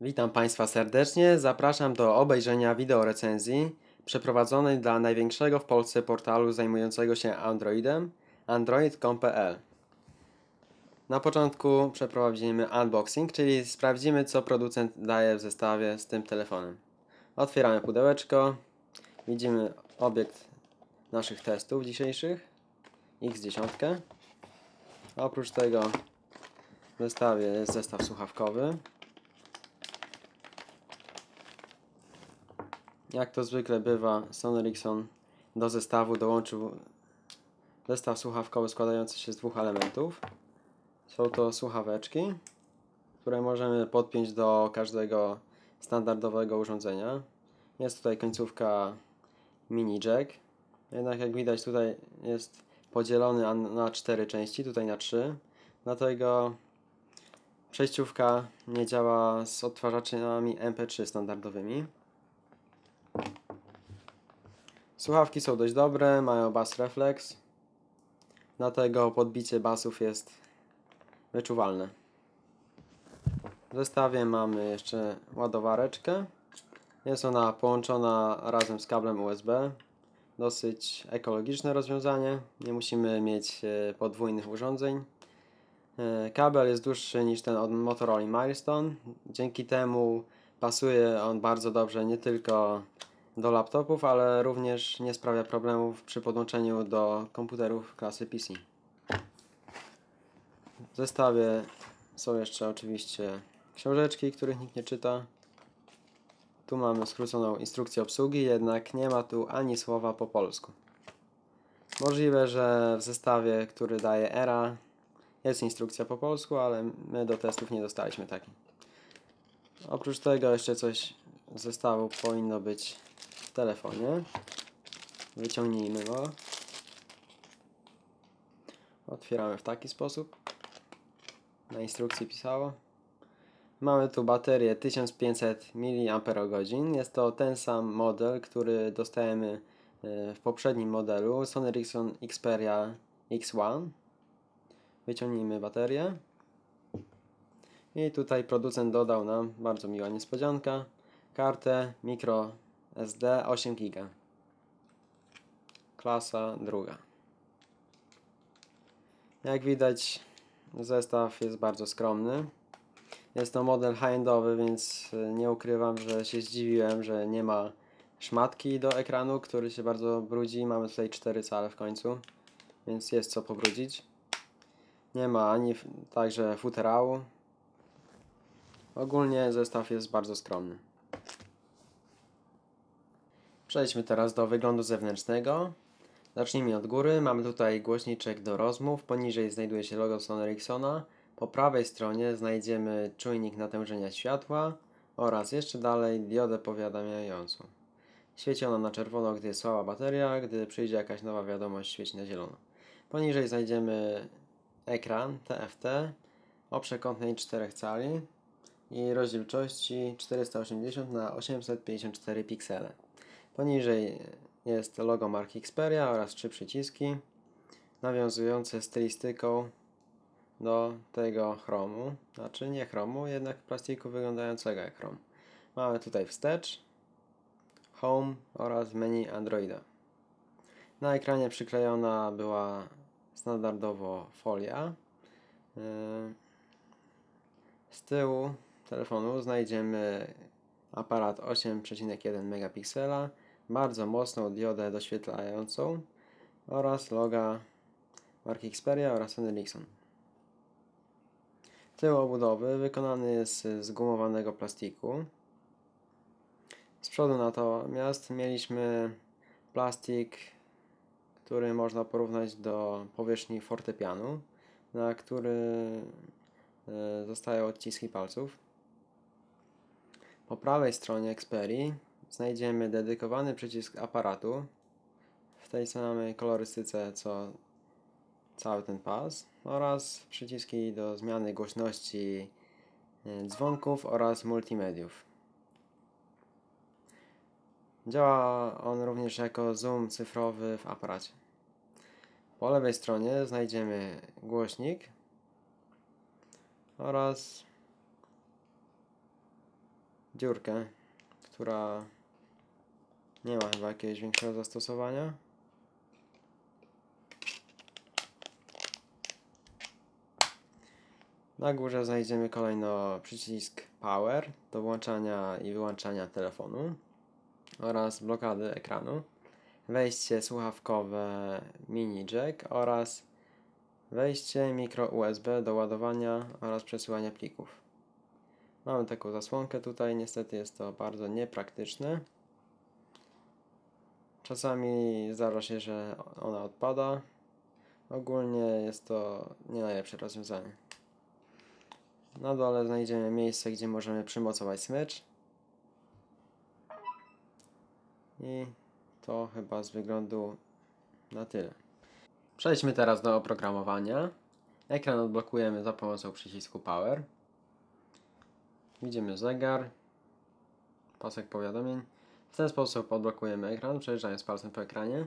Witam Państwa serdecznie. Zapraszam do obejrzenia wideorecenzji przeprowadzonej dla największego w Polsce portalu zajmującego się Androidem android.com.pl. Na początku przeprowadzimy unboxing, czyli sprawdzimy co producent daje w zestawie z tym telefonem. Otwieramy pudełeczko. Widzimy obiekt naszych testów dzisiejszych X10. Oprócz tego w zestawie jest zestaw słuchawkowy. Jak to zwykle bywa, Sony Ericsson do zestawu dołączył zestaw słuchawkowy składający się z dwóch elementów. Są to słuchaweczki, które możemy podpiąć do każdego standardowego urządzenia. Jest tutaj końcówka mini jack. Jednak jak widać tutaj jest podzielony na cztery części, tutaj na trzy. Dlatego przejściówka nie działa z odtwarzaczami MP3 standardowymi. Słuchawki są dość dobre, mają bass reflex, dlatego podbicie basów jest wyczuwalne. W zestawie mamy jeszcze ładowareczkę. Jest ona połączona razem z kablem USB. Dosyć ekologiczne rozwiązanie. Nie musimy mieć e, podwójnych urządzeń. E, Kabel jest dłuższy niż ten od Motorola Milestone. Dzięki temu pasuje on bardzo dobrze nie tylko do laptopów, ale również nie sprawia problemów przy podłączeniu do komputerów klasy PC. W zestawie są jeszcze oczywiście książeczki, których nikt nie czyta. Tu mamy skróconą instrukcję obsługi, jednak nie ma tu ani słowa po polsku. Możliwe, że w zestawie, który daje ERA, jest instrukcja po polsku, ale my do testów nie dostaliśmy takiej. Oprócz tego jeszcze coś z zestawu powinno być telefonie. Wyciągnijmy go. Otwieramy w taki sposób. Na instrukcji pisało. Mamy tu baterię 1500 mAh. Jest to ten sam model, który dostajemy e, w poprzednim modelu Sony Ericsson Xperia X1. Wyciągnijmy baterię. I tutaj producent dodał nam, bardzo miła niespodzianka, kartę micro SD 8 GB. Klasa druga. Jak widać, zestaw jest bardzo skromny. Jest to model high-endowy, więc nie ukrywam, że się zdziwiłem, że nie ma szmatki do ekranu, który się bardzo brudzi. Mamy tutaj 4 cale w końcu, więc jest co pobrudzić. Nie ma ani także futerału. Ogólnie zestaw jest bardzo skromny. Przejdźmy teraz do wyglądu zewnętrznego. Zacznijmy od góry. Mamy tutaj głośniczek do rozmów. Poniżej znajduje się logo Sony Ericssona. Po prawej stronie znajdziemy czujnik natężenia światła oraz jeszcze dalej diodę powiadamiającą. Świeci ona na czerwono, gdy jest słaba bateria, gdy przyjdzie jakaś nowa wiadomość, świeci na zielono. Poniżej znajdziemy ekran TFT o przekątnej 4 cali i rozdzielczości 480 na 854 piksele. Poniżej jest logo marki Xperia oraz trzy przyciski nawiązujące stylistyką do tego chromu. Znaczy nie chromu, jednak plastiku wyglądającego jak chrom. Mamy tutaj wstecz, home oraz menu Androida. Na ekranie przyklejona była standardowo folia. Yy, Z tyłu telefonu znajdziemy aparat 8,1 megapiksela, bardzo mocną diodę doświetlającą oraz loga marki Xperia oraz Sony Ericsson. Tył obudowy wykonany jest z gumowanego plastiku. Z przodu natomiast mieliśmy plastik, który można porównać do powierzchni fortepianu, na który e, zostają odciski palców. Po prawej stronie Xperii znajdziemy dedykowany przycisk aparatu w tej samej kolorystyce co cały ten pas oraz przyciski do zmiany głośności y, dzwonków oraz multimediów. Działa on również jako zoom cyfrowy w aparacie. Po lewej stronie znajdziemy głośnik oraz dziurkę, która nie ma chyba jakiegoś większego zastosowania. Na górze znajdziemy kolejno przycisk Power do włączania i wyłączania telefonu oraz blokady ekranu, wejście słuchawkowe mini jack oraz wejście mikro USB do ładowania oraz przesyłania plików. Mamy taką zasłonkę tutaj, niestety jest to bardzo niepraktyczne. Czasami zdarza się, że ona odpada. Ogólnie jest to nie najlepsze rozwiązanie. Na dole znajdziemy miejsce, gdzie możemy przymocować smycz. I to chyba z wyglądu na tyle. Przejdźmy teraz do oprogramowania. Ekran odblokujemy za pomocą przycisku Power. Widzimy zegar, pasek powiadomień. W ten sposób odblokujemy ekran, przejeżdżając palcem po ekranie.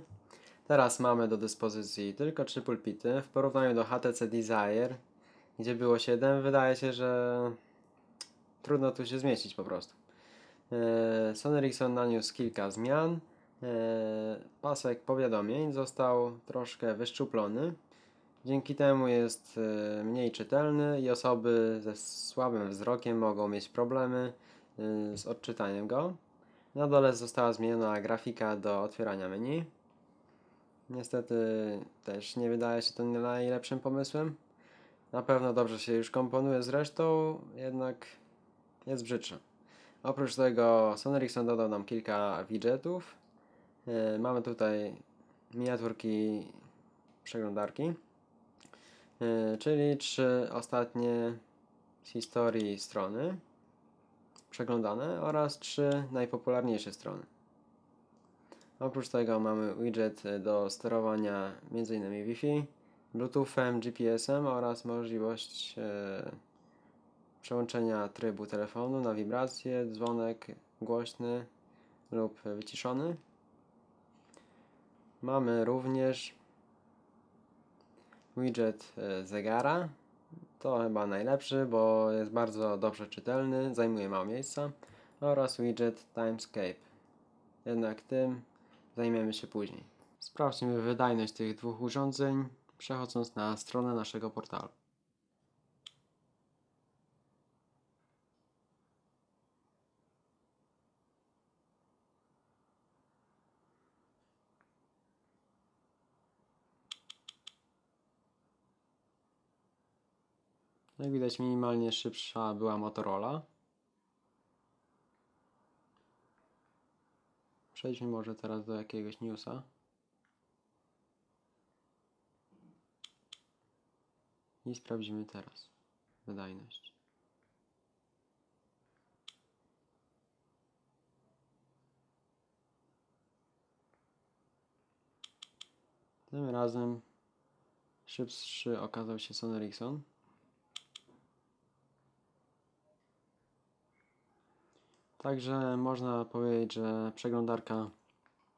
Teraz mamy do dyspozycji tylko trzy pulpity. W porównaniu do HTC Desire, gdzie było 7, wydaje się, że trudno tu się zmieścić po prostu. E, Sony Ericsson naniósł kilka zmian. E, Pasek powiadomień został troszkę wyszczuplony. Dzięki temu jest e, mniej czytelny i osoby ze słabym wzrokiem mogą mieć problemy z odczytaniem go. Na dole została zmieniona grafika do otwierania menu. Niestety też nie wydaje się to najlepszym pomysłem. Na pewno dobrze się już komponuje z resztą, jednak jest brzydsza. Oprócz tego Sony dodał nam kilka widgetów. E, Mamy tutaj miniaturki przeglądarki, e, czyli trzy ostatnie z historii strony przeglądane oraz trzy najpopularniejsze strony. Oprócz tego mamy widget do sterowania m.in. Wi-Fi, Bluetoothem, GPS-em oraz możliwość e, przełączenia trybu telefonu na wibrację, dzwonek głośny lub wyciszony. Mamy również widget e, zegara. To chyba najlepszy, bo jest bardzo dobrze czytelny, zajmuje mało miejsca. Oraz widget Timescape. Jednak tym zajmiemy się później. Sprawdźmy wydajność tych dwóch urządzeń, przechodząc na stronę naszego portalu. Jak widać, minimalnie szybsza była Motorola. Przejdźmy może teraz do jakiegoś newsa. I sprawdzimy teraz wydajność. Tym razem szybszy okazał się Sony Ericsson. Także można powiedzieć, że przeglądarka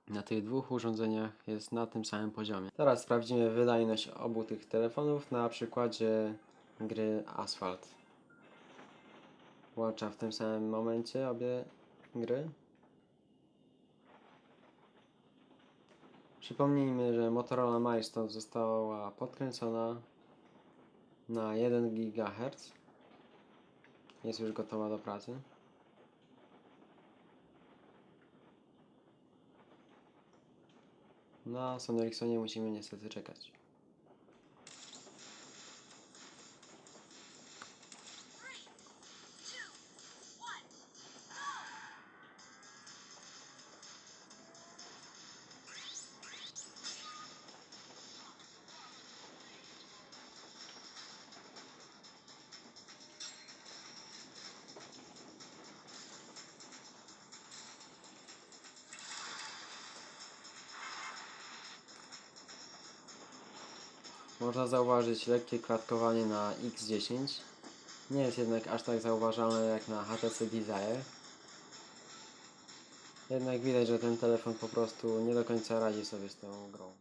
na tych dwóch urządzeniach jest na tym samym poziomie. Teraz sprawdzimy wydajność obu tych telefonów na przykładzie gry Asphalt. Włączam w tym samym momencie obie gry. Przypomnijmy, że Motorola Milestone została podkręcona na 1 GHz. Jest już gotowa do pracy. Na Sony Ericssonie musimy niestety czekać. Można zauważyć lekkie klatkowanie na X10. Nie jest jednak aż tak zauważalne jak na HTC Desire. Jednak widać, że ten telefon po prostu nie do końca radzi sobie z tą grą.